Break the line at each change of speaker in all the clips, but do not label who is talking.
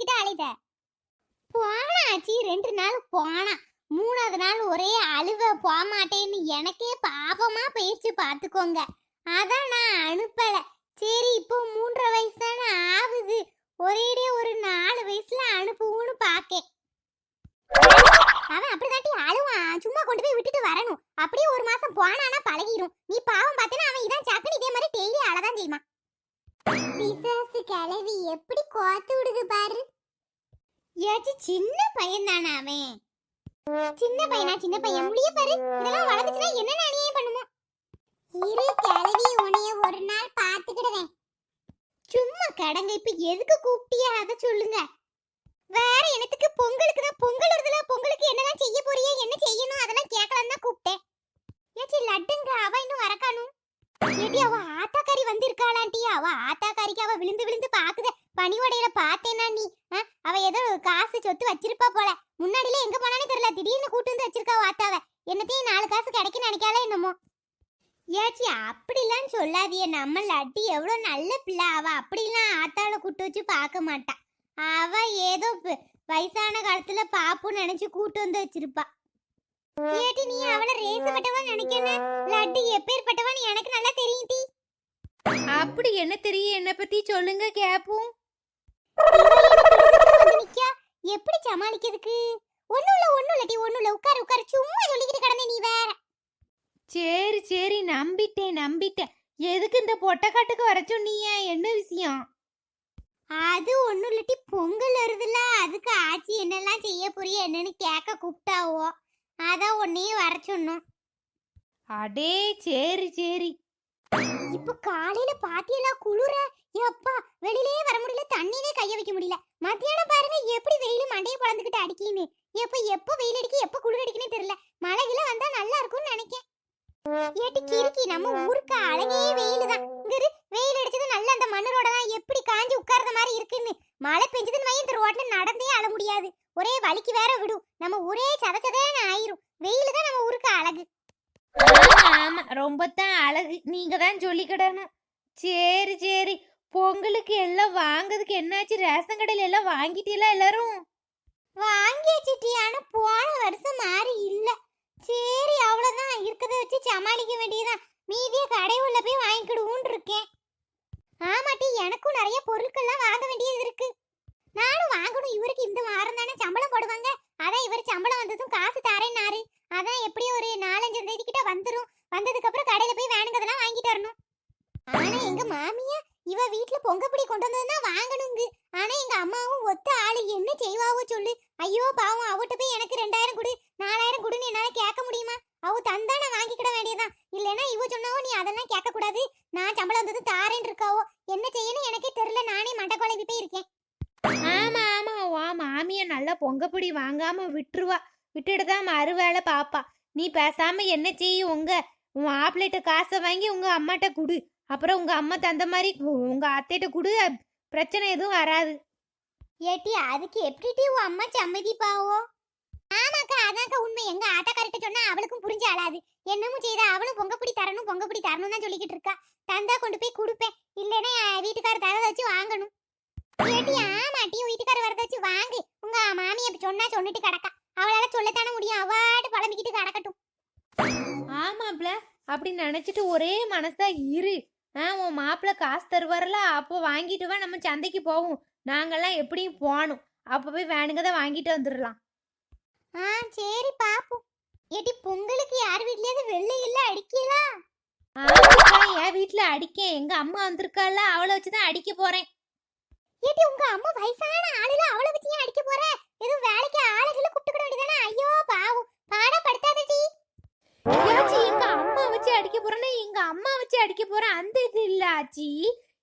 வச்சுக்கிட்டு அழைத. போனாச்சி ரெண்டு நாள் போனா. மூணாவது நாள் ஒரே அழுவ போமாட்டேன்னு எனக்கே பாவமா போயிடுச்சு பார்த்துக்கோங்க அதான் நான் அனுப்பல. சரி இப்போ மூன்றரை வயசு தானே ஆகுது. ஒரேடியே ஒரு நாலு வயசுல அனுப்புவோம்னு பாக்கேன். அவன் அப்படிதாட்டி அழுவான். சும்மா கொண்டு போய் விட்டுட்டு வரணும். அப்படியே ஒரு மாசம் போனானா பழகிரும். நீ பாவம் பார்த்து கிளவி எப்படி கோத்து விடுது பாரு. ஏச்சு சின்ன பையன் தானே அவன். சின்ன பையனா சின்ன பையன்? முடிய பாரு. இதெல்லாம் வளர்ந்துச்சுன்னா என்ன அநியாயம் பண்ணுமோ இரு கிளவி உனைய ஒரு நாள் பாத்துக்கிடுவேன் சும்மா கடங்க இப்ப எதுக்கு கூப்பிட்டியா? அதை சொல்லுங்க. வேற எனத்துக்கு பொங்கலுக்கு தான் பொங்கல் வருதுல? பொங்கலுக்கு என்னெல்லாம் செய்ய போறியா? என்ன செய்யணும்? அதெல்லாம் கேட்கலாம் தான் கூப்பிட்டேன். ஏச்சி லட்டுங்க அவ இன்னும் வரக்கானும் ஏடி அவ விழுந்திருக்காளாண்டி அவ அவ ஆத்தாக்காரிக்கு அவ விழுந்து விழுந்து பாக்குத. பனிவடையில பார்த்தேனா நீ? அவ ஏதோ காசு சொத்து வச்சிருப்பா போல. முன்னாடியில எங்க போனானே தெரியல. திடீர்னு கூட்டு வந்து வச்சிருக்கா ஆத்தாவ. என்னத்தையும் நாலு காசு கிடைக்கும் நினைக்கால என்னமோ. ஏச்சி அப்படிலாம் சொல்லாதிய நம்ம லட்டி எவ்வளோ நல்ல பிள்ளை. அவ அப்படிலாம் ஆத்தாள கூட்டு வச்சு பார்க்க மாட்டா. அவ ஏதோ வயசான காலத்துல பாப்புன்னு நினைச்சு கூட்டு வந்து வச்சிருப்பா. ஏட்டி நீ அவளை ரேசப்பட்டவன் நினைக்கணும் லட்டு எப்பேற்பட்டவன் எனக்கு நல்லா தெரியும் டி.
அப்படி என்ன தெரியும்? என்ன பத்தி சொல்லுங்க கேப்போம்.
எப்படி சமாளிக்கிறதுக்கு? ஒண்ணும் இல்ல ஒண்ணும் இல்ல டி ஒண்ணும் இல்ல. உட்காரு உட்காரு. சும்மா சொல்லிக்கிட்டு கிடந்தே நீ வேற.
சரி சரி. நம்பிட்டேன் நம்பிட்டேன். எதுக்கு இந்த பொட்டக்காட்டுக்கு வர சொன்னீங்க? என்ன விஷயம்?
அது ஒண்ணும் இல்லட்டி பொங்கல் வருதுல்ல. அதுக்கு ஆச்சி என்னெல்லாம் செய்ய போறிய என்னன்னு கேட்க கூப்பிட்டாவோ. அதான் உன்னையும் வர சொன்னோம்.
அடே சரி சரி.
இப்ப காலையில பாத்தியெல்லாம் குளிர? எப்பா வெளியிலயே வர முடியல தண்ணியிலே கைய வைக்க முடியல. மத்தியானம் பாருங்க எப்படி வெயில் மண்டைய பழந்துகிட்டு அடிக்கின்னு எப்ப எப்ப வெயில் அடிக்க எப்ப குளிர் அடிக்குன்னு தெரியல. மழையில வந்தா நல்லா இருக்கும்னு நினைக்கேன். ஏட்டி கிறுக்கி நம்ம ஊருக்கு அழகே வெயில் தான். வெயில் அடிச்சது நல்ல அந்த மண்ணரோட தான் எப்படி காஞ்சி உட்கார்ந்த மாதிரி இருக்குன்னு. மழை பெஞ்சதுன்னு மையம் இந்த ரோட்ல நடந்தே அழ முடியாது. ஒரே வலிக்கு வேற விடும். நம்ம ஊரே சத ஆயிரும். வெயில் தான் நம்ம ஊருக்கு அழகு.
ஆமா, ரொம்ப தான் அழகு. நீங்க தான் சொல்லிக்கிடணும். சரி சரி. பொங்கலுக்கு எல்லாம் வாங்குறதுக்கு என்னாச்சு? ரேஷன் கடையில எல்லாம் வாங்கிட்டீங்களா எல்லாரும்?
வாங்கியாச்சுட்டி ஆனா போன வருஷம் மாறி இல்ல. சரி அவ்வளவுதான். இருக்கத வச்சு சமாளிக்க வேண்டியதுதான். மீதிய கடை உள்ள போய் வாங்கிக்கிடுவோன்னு இருக்கேன். ஆமாட்டி எனக்கும் நிறைய பொருட்கள்லாம் வாங்க வேண்டியது இருக்கு. நானும் வாங்கணும். இவருக்கு இந்த வாரம் தானே சம்பளம் போடுவாங்க. அதான் இவர் சம்பளம் வந்ததும் காசு தரேன்னாரு. அதான் எப்படியும் ஒரு நாலஞ்சு தேதி கிட்ட வந்துரும். வந்ததுக்கு அப்புறம் கடையில போய் வேணுங்கிறதெல்லாம் வாங்கிட்டு வரணும். ஆனா எங்க மாமியா இவ வீட்டுல பொங்க பிடி கொண்டு வந்ததுன்னா வாங்கணுங்க. ஆனா எங்க அம்மாவும் ஒத்த ஆளு. என்ன செய்வாவோ சொல்லு. ஐயோ பாவம். அவட்ட போய் எனக்கு ரெண்டாயிரம் கொடு. நாலாயிரம் கொடுன்னு என்னால கேட்க முடியுமா? அவ தந்தா நான் வாங்கிக்கிட வேண்டியதான் இல்லைன்னா இவ சொன்னாவோ நீ அதெல்லாம் கேட்க கூடாது நான் சம்பளம் வந்தது தாரேன் இருக்காவோ. என்ன செய்யணும் எனக்கே தெரியல. நானே மண்டை குழம்பி போய் இருக்கேன்.
ஆமா ஆமா. வா மாமியா நல்லா பொங்கப்பொடி வாங்காம விட்டுருவா. விட்டுட்டு தான் மறுவேளை பாப்பா. நீ பேசாம என்ன செய்ய உங்க உன் மாப்பிள்ளைகிட்ட காசை வாங்கி உங்க அம்மாட்ட குடு. அப்புறம் உங்க அம்மா தந்த மாதிரி உங்க அத்தைகிட்ட குடு பிரச்சனை எதுவும் வராது.
ஏட்டி அதுக்கு எப்படி உன் அம்மா சம்மதிப்பாவோ? ஆமாக்கா அதான்க்கா உண்மை. எங்க ஆட்டக்காரிட்ட சொன்னா அவளுக்கும் புரிஞ்சு அழாது என்னமும் செய்த அவளும் பொங்கப்பொடி தரணும் பொங்கப்பொடி தரணும் தான் சொல்லிக்கிட்டு இருக்கா. தந்தா கொண்டு போய் கொடுப்பேன். இல்லைன்னா வீட்டுக்கார வீட்டுக்காரர் வச்சு வாங்கணும். ஏட்டி ஆமாட்டி வீட்டுக்கார வரத வச்சு வாங்கு. உங்க மாமி அப்படி சொன்னா சொன்னிட்டு கிடக்கா. அவளால சொல்லத்தானே முடியும். அவாட்டு புலம்பிக்கிட்டு கிடக்கட்டும்.
ஆமாப்ல. அப்படி நினைச்சிட்டு ஒரே மனசா இரு. ஆ உன் மாப்பிள்ளை காசு தருவார்ல அப்போ வாங்கிட்டு வா நம்ம சந்தைக்கு போவோம். நாங்கெல்லாம் எப்படியும் போகணும். அப்போ போய் வேணுங்கதை வாங்கிட்டு வந்துடலாம்.
ஆ சரி பாப்போம். ஏட்டி பொங்கலுக்கு யார் வீட்லயாவது வெள்ளை இல்ல அடிக்கலாம்
ஆமாக்கா என் வீட்டில் அடிக்கேன். எங்க அம்மா வந்திருக்கால அவளை வச்சு தான் அடிக்க போறேன்.
ஏட்டி உங்க அம்மா வயசான ஆளுல அவளை வச்சு ஏன் அடிக்க போற? எதுவும் வேலைக்கு ஆளுகளை கூப்பிட்டுக்கிட வேண்டியதானே ஐயோ பாவம் பாடா படுத்தாதடி
ஆச்சி எங்க அம்மா வச்சு அடிக்க போறேன்னா எங்க அம்மா வச்சு அடிக்க போறேன் அந்த இது இல்ல ஆச்சி.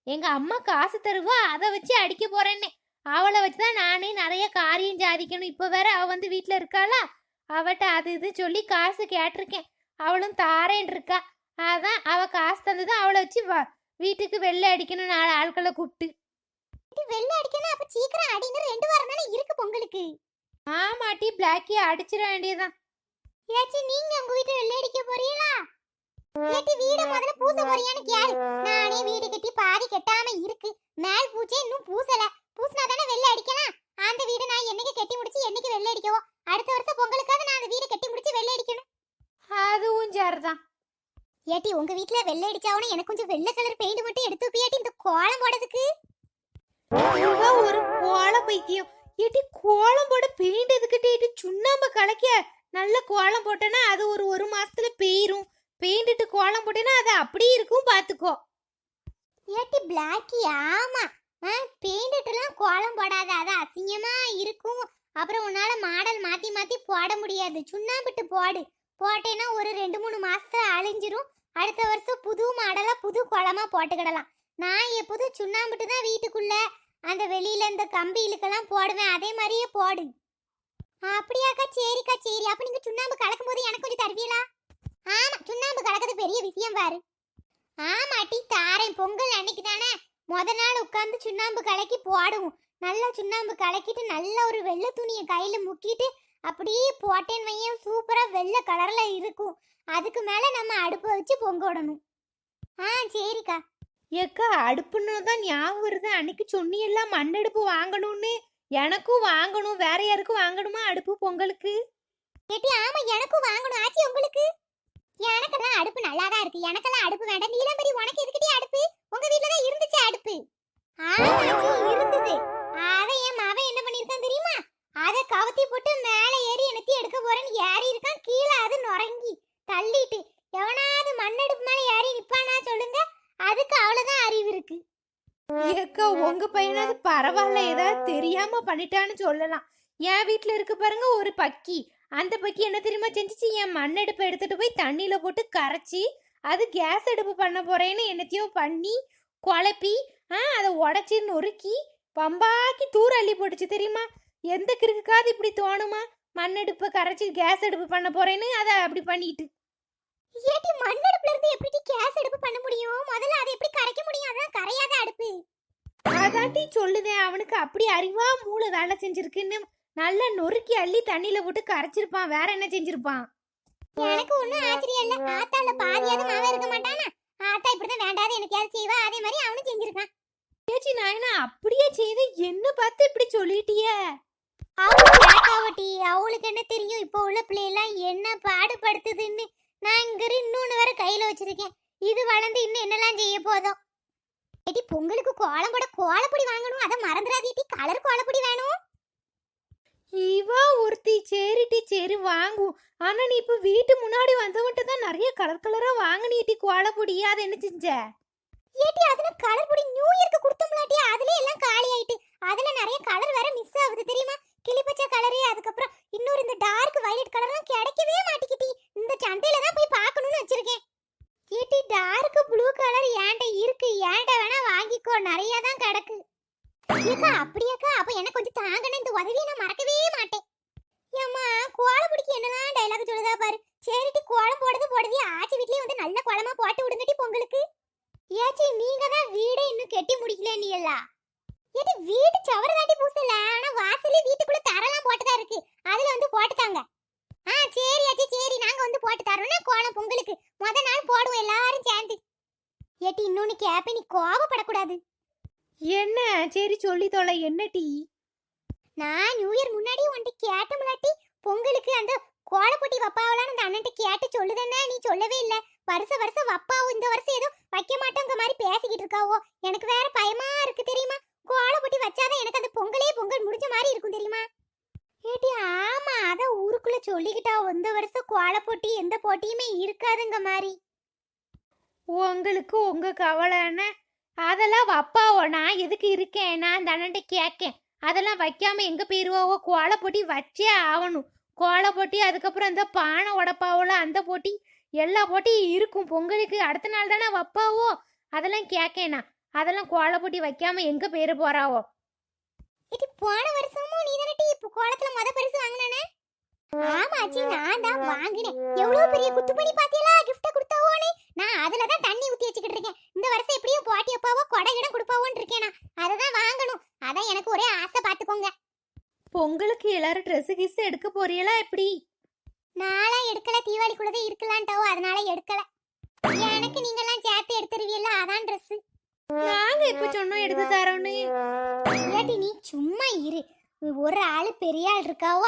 எங்க அம்மா காசு தருவா அதை வச்சு அடிக்க போறேன்னு. அவளை வச்சு தான் நானே நிறைய காரியம் சாதிக்கணும். இப்போ வேற அவ வந்து வீட்டில் இருக்காளா? அவட்ட அது இது சொல்லி காசு கேட்டிருக்கேன். அவளும் தாரேன் இருக்கா. அதான் அவ காசு தந்தது அவளை வச்சு வா வீட்டுக்கு வெள்ளை அடிக்கணும் நாலு ஆட்களை கூப்பிட்டு.
வெள்ளை அடிக்கணும் அப்ப சீக்கிரம் அடின்னு ரெண்டு வாரம் தானே இருக்கு பொங்கலுக்கு?
ஆமாட்டி பிளாக்கியை அடிச்சிட வேண்டியதுதான்.
ஏச்சி நீங்க உங்க வீட்டு வெள்ளை அடிக்க போறீங்களா? ஏட்டி வீட முதல்ல பூச போறியான்னு கேளு. நானே வீடு கட்டி பாதி கெட்டாம இருக்கு. மேல் பூச்சே இன்னும் பூசல. பூசினாதானே வெள்ளை அடிக்கலாம்? அந்த வீடு நான் என்னைக்கு கட்டி முடிச்சு என்னைக்கு வெள்ளை அடிக்கவோ? அடுத்த வருஷம் பொங்கலுக்காக நான் அந்த வீடு கட்டி முடிச்சு வெள்ள அடிக்கணும்.
அதுவும் சரிதான்.
ஏட்டி உங்க வீட்டுல வெள்ளை அடிச்சாவனா எனக்கு கொஞ்சம் வெள்ளை கலர் பெயிண்ட் மட்டும் எடுத்து போயாட்டி இந்த கோலம் போடுறதுக்கு?
ஒரு கோலம் பைத்தியம். ஏட்டி கோலம் போட பெயிண்ட் எதுக்கிட்டே சுண்ணாம்பு கலக்க நல்ல கோலம் போட்டேன்னா அது ஒரு ஒரு மாசத்துல பெயிரும். பெயிண்டிட்டு கோலம் போட்டேன்னா அது அப்படியே இருக்கும் பார்த்துக்கோ
ஏட்டி பிளாக்கி ஆமா. ஆ எல்லாம் கோலம் போடாத அது அசிங்கமா இருக்கும். அப்புறம் உன்னால மாடல் மாத்தி மாத்தி போட முடியாது. சுண்ணாம்பிட்டு போடு. போட்டேன்னா ஒரு ரெண்டு மூணு மாசத்துல அழிஞ்சிரும். அடுத்த வருஷம் புது மாடலா புது கோலமா போட்டுக்கிடலாம். நான் எப்போதும் சுண்ணாம்பிட்டு தான் வீட்டுக்குள்ள அந்த வெளியில இந்த கம்பி இழுக்கெல்லாம் போடுவேன். அதே மாதிரியே போடு. அப்படியாக்கா? சரிக்கா சரி. அப்ப நீங்க சுண்ணாம்பு கலக்கும் போது எனக்கு கொஞ்சம் தருவீங்களா? ஆமா சுண்ணாம்பு கலக்கிறது பெரிய விஷயம் பாரு. ஆமாட்டி தாரேன். பொங்கல் அன்னைக்கு தானே முத நாள் உட்காந்து சுண்ணாம்பு கலக்கி போடுவோம். நல்லா சுண்ணாம்பு கலக்கிட்டு நல்ல ஒரு வெள்ளை துணியை கையில முக்கிட்டு அப்படியே போட்டேன்னு வையன். சூப்பரா வெள்ளை கலர்ல இருக்கும். அதுக்கு மேல நம்ம அடுப்பு வச்சு பொங்க விடணும் ஆ சரிக்கா.
ஏக்கா அடுப்புன்னு தான் ஞாபகம் வருது. அன்னைக்கு சொன்னியெல்லாம் மண்ணடுப்பு வாங்கணும்னு. எனக்கும் வாங்கணும். வேற யாருக்கும் வாங்கணுமா அடுப்பு பொங்கலுக்கு?
ஏட்டி ஆமா எனக்கும் வாங்கணும். ஆச்சி உங்களுக்கு? நல்லாதான் இருக்கு. எனக்கெல்லாம் அடுப்பு வேண்டாம். நீலம்பரி உனக்கு எதுக்கிட்டே அடுப்பு? உங்க வீட்டுலதான் தான் இருந்துச்சு அடுப்பு. இருந்தது. அத என் மவன் என்ன பண்ணிருக்கான் தெரியுமா? அத கவுத்தி போட்டு மேல ஏறி எனத்தி எடுக்க போறேன்னு ஏறி இருக்கான். கீழே அது நொறங்கி தள்ளிட்டு எவனாவது மண்ணெடுப்பு மேல ஏறி நிப்பானா சொல்லுங்க? அதுக்கு அவ்வளவுதான் அறிவு இருக்கு.
ஏக்கா உங்க பையனாவது பரவாயில்ல. ஏதாவது தெரியாம பண்ணிட்டான்னு சொல்லலாம். என் வீட்ல இருக்கு பாருங்க ஒரு பக்கி. அந்த பக்கி என்ன தெரியுமா செஞ்சுச்சு? என் மண்ணெடுப்பை எடுத்துட்டு போய் தண்ணியில போட்டு கரைச்சி அது கேஸ் அடுப்பு பண்ண போறேன்னு என்னத்தையோ பண்ணி குழப்பி ஆ அதை உடச்சி நொறுக்கி பம்பாக்கி தூர அள்ளி போட்டுச்சு தெரியுமா? எந்த கிறுக்குக்காவது இப்படி தோணுமா? மண்ணெடுப்பை கரைச்சி கேஸ் அடுப்பு பண்ண போறேன்னு அதை அப்படி பண்ணிட்டு.
ஏட்டி மண்ணடுப்புல இருந்து எப்படி கேஸ் அடுப்பு பண்ண முடியும்? முதல்ல அதை எப்படி கரைக்க முடியும்? அதான் கரையாத அடுப்பு.
அதாட்டி சொல்லுதேன். அவனுக்கு அப்படி அறிவா மூளை வேலை செஞ்சிருக்குன்னு நல்லா நொறுக்கி அள்ளி தண்ணியில போட்டு கரைச்சிருப்பான். வேற என்ன செஞ்சிருப்பான்?
எனக்கு ஒண்ணும் ஆச்சரியம் இல்ல. ஆத்தால பாதியாவது மாவன் இருக்க மாட்டானா? ஆத்தா இப்படிதான் வேண்டாத எனக்கு யாரும் செய்வா. அதே மாதிரி அவனும் செஞ்சிருக்கான்.
ஏச்சி நாயனா அப்படியே செய்து என்ன பார்த்து இப்படி சொல்லிட்டியே?
அவளுக்கு கேட்காவட்டி அவளுக்கு என்ன தெரியும்? இப்போ உள்ள பிள்ளையெல்லாம் என்ன பாடுபடுத்துதுன்னு. நான் இங்க இன்னொன்னு வேற கையில வச்சிருக்கேன். இது வளர்ந்து இன்னும் என்னெல்லாம் செய்ய போதும்? ஏட்டி பொங்கலுக்கு கோலம் போட கோலப்பொடி வாங்கணும். அதை மறந்துடாதீட்டி கலர் கோலப்பொடி
இவா ஒருத்தி சரிட்டி சரி வாங்குவோம் ஆனா நீ இப்ப வீட்டு முன்னாடி வந்தவன்ட்டு தான் நிறைய கலர் கலரா வாங்கினீட்டி கோலப்பொடி அது என்ன செஞ்ச?
ஏட்டி அதுல கலர் பொடி நியூ இயர்க்கு கொடுத்தோம்லாட்டி. அதுல எல்லாம் காலி ஆயிட்டு. அதுல நிறைய கலர் வேற மிஸ் ஆகுது தெரியுமா? கிளிப்பச்சை கலரு அதுக்கப்புறம் இன்னொரு இந்த டார்க் வயலட் கலர்லாம் கிடைக்கவே மாட்டிக்கிட்டி இந்த சந்தையில தான் போய் பார்க்கணும்னு வச்சிருக்கேன். ஏட்டி டார்க் ப்ளூ கலர் ஏன்ட இருக்கு? ஏன்ட வேணா வாங்கிக்கோ. நிறைய தான் கிடக்கு. ஏக்கா அப்படியாக்கா? அப்ப எனக்கு கொஞ்சம் தாங்கன்னு இந்த உதவியை நான் மறக்கவே மாட்டேன். ஏம்மா கோலம் பிடிக்க என்னதான் டைலாக் சொல்லுதா பாரு. சரிட்டி கோலம் போடுறது போடுது. ஆச்சி வீட்லயே வந்து நல்ல கோலமா போட்டு விடுங்கட்டி பொங்கலுக்கு. ஏச்சி நீங்க தான் வீடே இன்னும் கெட்டி முடிக்கல நீ எல்லாம் ஏடி வீடு சவர தாண்டி பூசல. ஆனா வாசலே வீட்டுக்குள்ள தரலாம் போட்டுதான் இருக்கு. அதுல வந்து போட்டுட்டாங்க ஆ சரி ஆச்சி சரி. நாங்க வந்து போட்டு தரோம்னா கோலம் பொங்கலுக்கு. முத நாள் போடுவோம் எல்லாரும் சேர்ந்து. ஏட்டி இன்னொன்னு கேப்ப நீ கோவப்படக்கூடாது.
என்ன? சரி சொல்லி தொலை. என்ன டீ?
நான் நியூ இயர் முன்னாடி உன்கிட்ட கேட்ட முன்னாடி பொங்கலுக்கு அந்த கோலப்பொட்டி வப்பாவலான்னு அந்த அண்ணன்ட்ட கேட்டு சொல்லுதேன்னா நீ சொல்லவே இல்ல. வருஷ வருஷம் வப்பாவும் இந்த வருஷம் ஏதோ வைக்க மாட்டோங்க மாதிரி பேசிக்கிட்டு இருக்காவோ. எனக்கு வேற பயமா இருக்கு தெரியுமா? கோலப்பொட்டி வச்சாதான் எனக்கு அந்த பொங்கலே பொங்கல் முடிஞ்ச மாதிரி இருக்கும் தெரியுமா? ஏட்டி ஆமா அத ஊருக்குள்ள சொல்லிக்கிட்டா இந்த வருஷம் கோலப்பொட்டி எந்த போட்டியுமே இருக்காதுங்க மாதிரி
உங்களுக்கு உங்க கவலைன்னு அதெல்லாம் வைப்பாவோ நான் எதுக்கு இருக்கேன்? நான் அந்த அண்ணன்ட்ட கேட்கேன். அதெல்லாம் வைக்காம எங்க போயிருவாவோ? கோலை போட்டி வச்சே ஆகணும். கோலை போட்டி அதுக்கப்புறம் இந்த பானை உடப்பாவோல அந்த போட்டி எல்லா போட்டியும் இருக்கும். பொங்கலுக்கு அடுத்த நாள் தானே வப்பாவோ அதெல்லாம் கேட்கேனா அதெல்லாம் கோலை போட்டி வைக்காம எங்க பேரு போறாவோ?
இது போன வருஷமும் நீ தானே இப்போ கோலத்துல மொத பரிசு வாங்கினானே? ஆமாச்சி நான் தான் வாங்கினேன். எவ்வளவு பெரிய குத்து பண்ணி பாத்தியல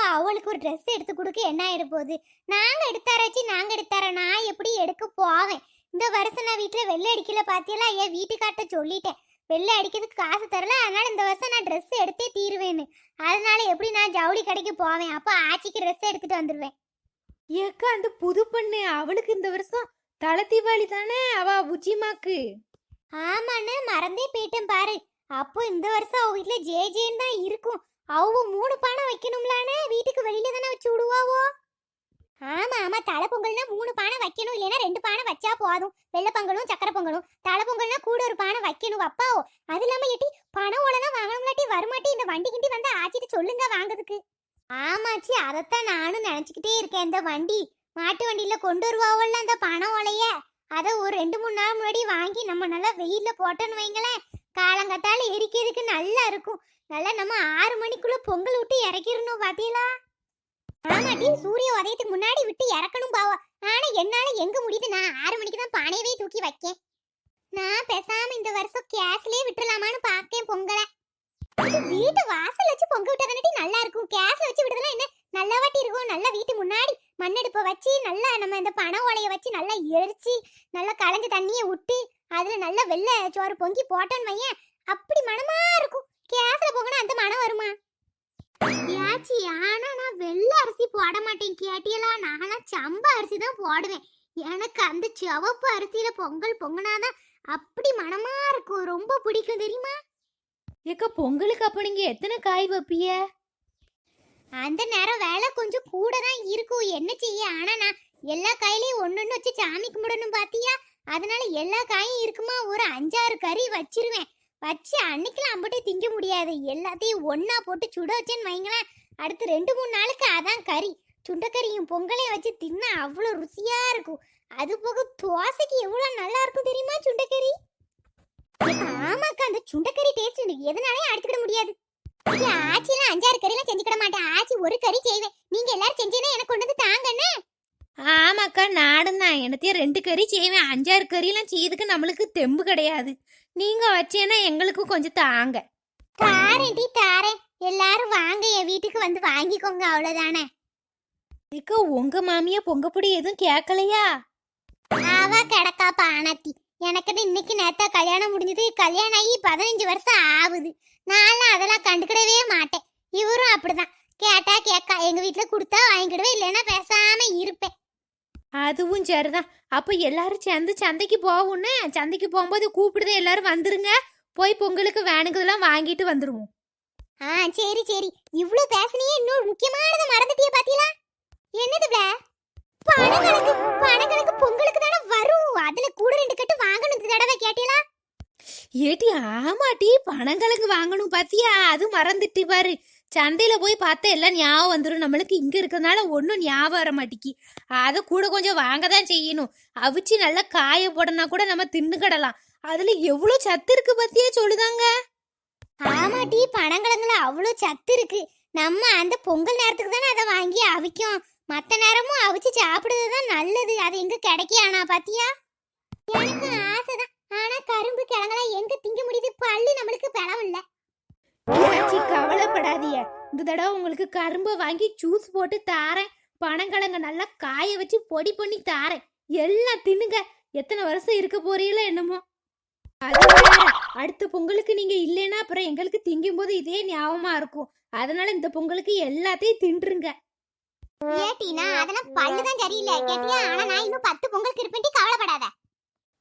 அவளுக்கு ஒரு Dress எடுத்து கொடுக்க என்ன ஆயிட போகுது? நாங்க எடுத்தாராச்சு நாங்க எடுத்தார? நான் எப்படி எடுக்க போவேன்? இந்த வருஷம் நான் வீட்டுல வெள்ளை அடிக்கல பாத்தியெல்லாம் என் வீட்டுக்கார்ட்ட சொல்லிட்டேன். வெள்ளை அடிக்கிறதுக்கு காசு தரல. அதனால இந்த வருஷம் நான் Dress எடுத்தே தீருவேன்னு. அதனால எப்படி நான் ஜவுளி கடைக்கு போவேன்? அப்போ ஆச்சிக்கு ட்ரெஸ் எடுத்துட்டு வந்துருவேன்.
ஏக்கா அந்த புது பொண்ணு. அவளுக்கு இந்த வருஷம் தலை தீபாவளி தானே? அவ உச்சிமாக்கு.
ஆமாண்ணே மறந்தே போயிட்டேன் பாரு. அப்போ இந்த வருஷம் அவ வீட்டில் ஜே ஜேன்னு தான் இருக்கும். அவங்க மூணு பானை வைக்கணும்லானே? வீட்டுக்கு வெளியில தானே வச்சு விடுவாவோ? ஆமா ஆமா. தலை பொங்கல்னா மூணு பானை வைக்கணும். இல்லைன்னா ரெண்டு பானை வச்சா போதும். வெள்ளை பொங்கலும் சக்கரை பொங்கலும். தலை பொங்கல்னா கூட ஒரு பானை வைக்கணும் அப்பாவோ. அது இல்லாம எட்டி பணம் உடனே வாங்கணும்லாட்டி வருமாட்டி இந்த வண்டி கிண்டி வந்து ஆச்சிட்டு சொல்லுங்க வாங்குறதுக்கு. ஆமாச்சி. அதைத்தான் நானும் நினச்சிக்கிட்டே இருக்கேன். இந்த வண்டி மாட்டு வண்டியில கொண்டு வருவாவோல்ல அந்த பணம் ஓலைய? அதை ஒரு ரெண்டு மூணு நாள் முன்னாடி வாங்கி நம்ம நல்லா வெயில்ல போட்டோன்னு வைங்களேன். காலங்கத்தால எரிக்கிறதுக்கு நல்லா இருக்கும். நல்லா நம்ம ஆறு மணிக்குள்ள பொங்கல் விட்டு இறக்கிடணும் பாத்தீங்களா? ஆமாட்டி சூரிய உதயத்துக்கு முன்னாடி விட்டு இறக்கணும் பாவா ஆனா என்னால எங்க முடியுது? நான் ஆறு மணிக்கு தான் பானையவே தூக்கி வைக்கேன். நான் பேசாம இந்த வருஷம் கேஸ்லயே விட்டுறலாமான்னு பாக்கேன் பொங்கலை. வீட்டு வாசல் வச்சு பொங்க விட்டதானட்டி நல்லா இருக்கும். கேஸ்ல வச்சு விடுறதுலாம் என்ன? நல்லா வாட்டி இருக்கும். நல்லா வீட்டு முன்னாடி மண்ணெடுப்பை வச்சு நல்லா நம்ம இந்த பனை ஓலைய வச்சு நல்லா எரிச்சு நல்லா களைஞ்ச தண்ணியை விட்டு அதுல நல்ல வெள்ளை சோறு பொங்கி போட்டோன்னு வையேன். அப்படி மனமா இருக்கும். கேஸ்ல பொங்கினா அந்த மனம் வருமா? ஏச்சி ஆனா நான் வெள்ளை அரிசி போட மாட்டேன். கேட்டியலா நான்லாம் சம்பா அரிசி தான் போடுவேன். எனக்கு அந்த சிவப்பு அரிசியில பொங்கல் பொங்கினாதான் அப்படி மனமா இருக்கும். ரொம்ப பிடிக்கும் தெரியுமா?
ஏக்கா பொங்கலுக்கு அப்ப நீங்க எத்தனை காய் வைப்பிய
அந்த நேரம் வேலை கொஞ்சம் கூட தான் இருக்கும். என்ன செய்ய? ஆனா நான் எல்லா காயிலையும் ஒன்னொன்னு வச்சு சாமி கும்பிடணும் பாத்தியா? அதனால எல்லா காயும் இருக்குமா? ஒரு அஞ்சாறு கறி வச்சிருவேன். வச்சு அன்னைக்கெல்லாம் அம்பட்டே திங்க முடியாது. எல்லாத்தையும் ஒன்றா போட்டு சுட வச்சேன்னு வைங்களேன். அடுத்து ரெண்டு மூணு நாளுக்கு அதான் கறி. சுண்டக்கறியும் பொங்கலையும் வச்சு தின்னா அவ்வளோ ருசியா இருக்கும். அது போக தோசைக்கு எவ்வளோ நல்லா இருக்கும் தெரியுமா சுண்டக்கறி? ஆமாக்கா அந்த சுண்டக்கறி டேஸ்ட் எதனாலையும் அடிச்சுக்கிட முடியாது. இது ஆச்சிலாம் அஞ்சாறு கறிலாம் செஞ்சுக்கிட மாட்டேன். ஆச்சி ஒரு கறி செய்வேன். நீங்க எல்லாரும் செஞ்சீங்கன்னா எனக்கு கொண்டு வந்து தாங்கண்ணே.
ஆமாக்கா நானும் தான் எனத்தையும் ரெண்டு கறி செய்வேன். அஞ்சாறு கறியெல்லாம் செய்யறதுக்கு நம்மளுக்கு தெம்பு கிடையாது. நீங்க வச்சேன்னா எங்களுக்கும் கொஞ்சம் தாங்க.
தாரேன் டி தாரேன். எல்லாரும் வாங்க. என் வீட்டுக்கு வந்து வாங்கிக்கோங்க. அவ்வளவுதானே?
ஏக்கா உங்க மாமியா பொங்கப்பொடி எதுவும் கேட்கலையா
அவ கிடக்கா பானத்தி. எனக்கு இன்னைக்கு நேத்தா கல்யாணம் முடிஞ்சது. கல்யாணம் ஆகி பதினஞ்சு வருஷம் ஆகுது. நான்லாம் அதெல்லாம் கண்டுக்கிடவே மாட்டேன். இவரும் அப்படிதான். கேட்டா கேக்கா எங்க வீட்டுல கொடுத்தா வாங்கிக்கிடுவேன் இல்லைன்னா பேசாம இருப்பேன்.
அதுவும் சரிதான். அப்ப எல்லாரும் சேர்ந்து சந்தைக்கு போவோம்னு சந்தைக்கு போகும்போது கூப்பிடுதே எல்லாரும் வந்துருங்க. போய் பொங்கலுக்கு வேணுங்கிறதெல்லாம் வாங்கிட்டு வந்துருவோம்.
ஆ சரி சரி. இவ்ளோ பேசுனியே இன்னொரு முக்கியமானதை மறந்துட்டியே பாத்தீங்களா? என்னது பிள பணக்கணக்கு பணக்கணக்கு பொங்கலுக்கு தானே வரும். அதுல கூட ரெண்டு கட்டு வாங்கணும் தடவை கேட்டீங்களா?
ஏட்டி ஆமாட்டி பணங்கிழங்கு வாங்கணும் பாத்தியா? அது மறந்துட்டு பாரு. சந்தையில போய் பார்த்தா எல்லாம் ஞாபகம் வந்துடும் நம்மளுக்கு இங்க இருக்கிறதுனால ஒன்றும் ஞாபகம் வர மாட்டேங்கி. அதை கூட கொஞ்சம் வாங்க தான் செய்யணும். அவிச்சு நல்லா காய போடனா கூட நம்ம தின்னுக்கிடலாம். அதுல எவ்வளோ சத்து இருக்கு பத்தியா சொல்லுதாங்க?
ஆமாட்டி பனங்கிழங்குல அவ்வளோ சத்து இருக்கு. நம்ம அந்த பொங்கல் நேரத்துக்கு தானே அதை வாங்கி அவிக்கும். மத்த நேரமும் அவிச்சு சாப்பிடுறது தான் நல்லது. அது எங்க கிடைக்கானா பாத்தியா? எனக்கு ஆசைதான். ஆனா கரும்பு கிழங்கெல்லாம் எங்க திங்க முடியுது? பல்லு நம்மளுக்கு பலம் இல்லை
இந்த தடவை உங்களுக்கு கரும்பை வாங்கி ஜூஸ் போட்டு தாரேன். பனங்கிழங்க நல்லா காய வச்சு பொடி பண்ணி தாரேன். எல்லாம் தின்னுங்க. எத்தனை வருஷம் இருக்க போறீங்களோ என்னமோ. அது அடுத்த பொங்கலுக்கு நீங்க இல்லைன்னா அப்புறம் எங்களுக்கு திங்கும் போது இதே ஞாபகமா இருக்கும். அதனால இந்த பொங்கலுக்கு எல்லாத்தையும் தின்றுங்க
ஏட்டினா அதெல்லாம் பல்லுதான் சரியில்லை. கேட்டியா? ஆனா நான் இன்னும் பத்து பொங்கல் இருப்பேன்ட்டி கவலைப்படாத.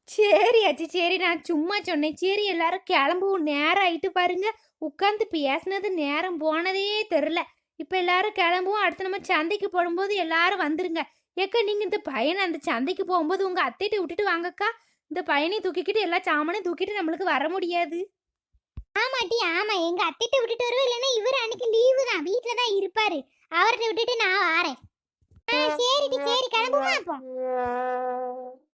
சரி அச்சி சரி. நான் சும்மா சொன்னேன். சரி எல்லாரும் கிளம்புவோம். நேரம் ஆயிட்டு பாருங்க. உட்காந்து பேசினது நேரம் போனதே தெரில இப்போ எல்லாரும் கிளம்புவோம். அடுத்து நம்ம சந்தைக்கு போடும்போது எல்லாரும் வந்துருங்க. ஏக்கா நீங்க இந்த பையனை அந்த சந்தைக்கு போகும்போது உங்க அத்தைகிட்ட விட்டுட்டு வாங்கக்கா. இந்த பையனையும் தூக்கிக்கிட்டு எல்லா சாமானையும் தூக்கிட்டு நம்மளுக்கு வர முடியாது.
ஆமாட்டி ஆமா. எங்க அத்தைகிட்ட விட்டுட்டு வருவேன் இல்லைன்னா இவர் அன்னைக்கு லீவு தான். வீட்டில் தான் இருப்பாரு. அவர்கிட்ட விட்டுட்டு நான் வாரேன். ஆ, சரிடி சரி. கிளம்புவோம் அப்போ.